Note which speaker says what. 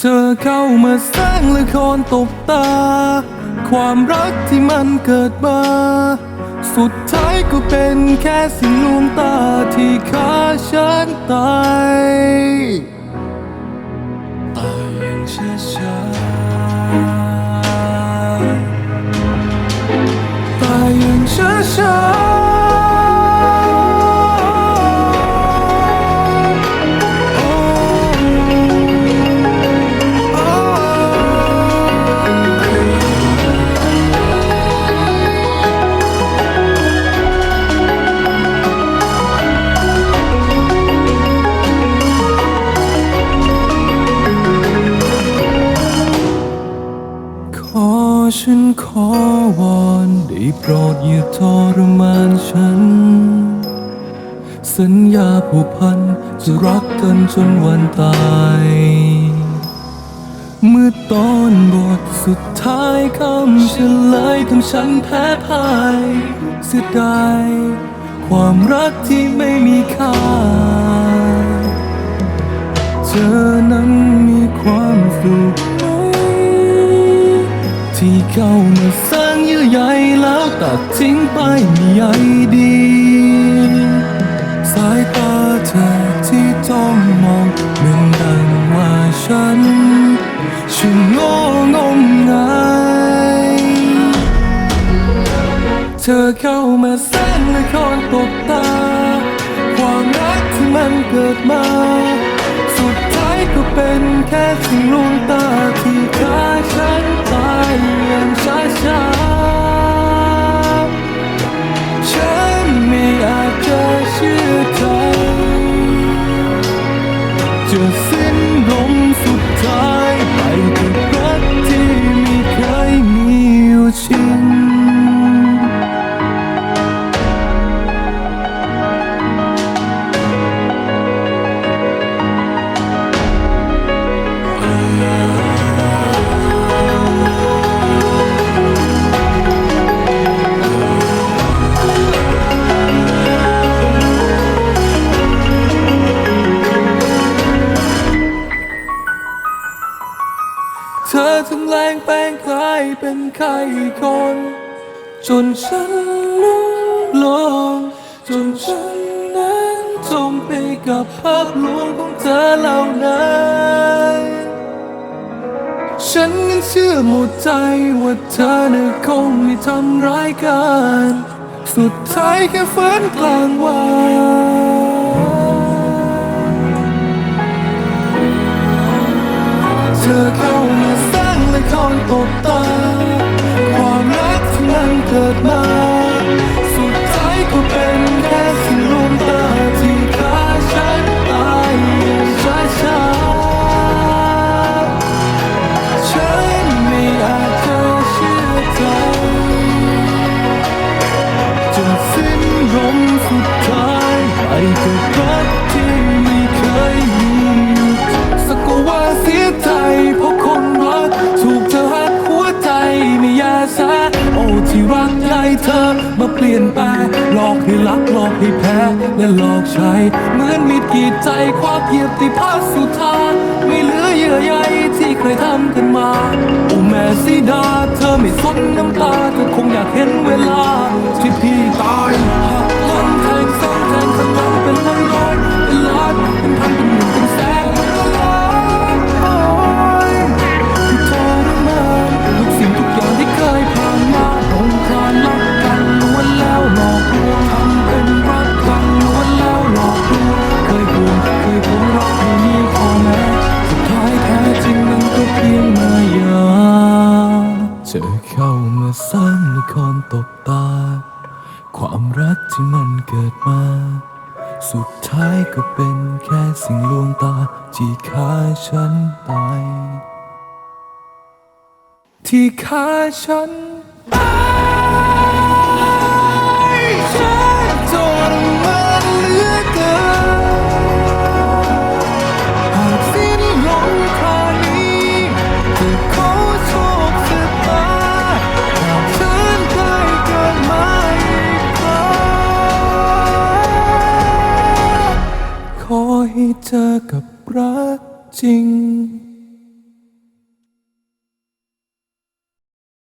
Speaker 1: เธอเข้ามาสร้างละครตบตา ความรักที่มันเกิดมา สุดท้ายก็เป็นแค่สิ่งลวงตาที่ฆ่าฉันตาย ฉันขอวอนได้โปรดอย่าทรมานฉัน สัญญาผูกพันจะรักกันจนวันตาย เมื่อตอนบทสุดท้ายคำเฉลยทำฉันแพ้พ่าย เสียดายความรักที่ไม่มีค่า เข้ามาสร้างเยื่อใยแล้วตัดทิ้งไปไม่ใยดี สายตาเธอที่จ้องมองเหมือนดังว่าฉันช่างโง่งมงายเธอเข้ามาสร้างละครตบตา ความรักที่มันเกิดมา สุดท้ายก็เป็นแค่สิ่งลวงตาที่ ฆ่าฉันต เธอทำแรงแปลงกลายเป็นใครคน จนฉันลุ่มหลงจนฉันนั้นจมไปกับภาพลวงของเธอเหล่านั้นฉันนั้นเชื่อหมดใจว่าเธอน่ะคงไม่ทำร้ายกัน สุดท้ายแค่ฝันกลางวัน ตบตา ความรักที่มันเกิดมา ลี่ยนแปลงหลอกให้รักหลอกให้แพ้และหลอกใช้เหมือนมีดกีดใจความเหยียบติดพักสุดทายไม่เหลือเยื่อใยที่เคยทำกันมาโอ้แม่สีดา เธอไม่สนน้ำตาเธอคงอยากเห็นเวลาที่พี่ตายหา มาสร้างละครตบตา ความรักที่มันเกิดมา สุดท้ายก็เป็นแค่สิ่งลวงตาที่ฆ่าฉันตาย ที่ฆ่าฉัน จริง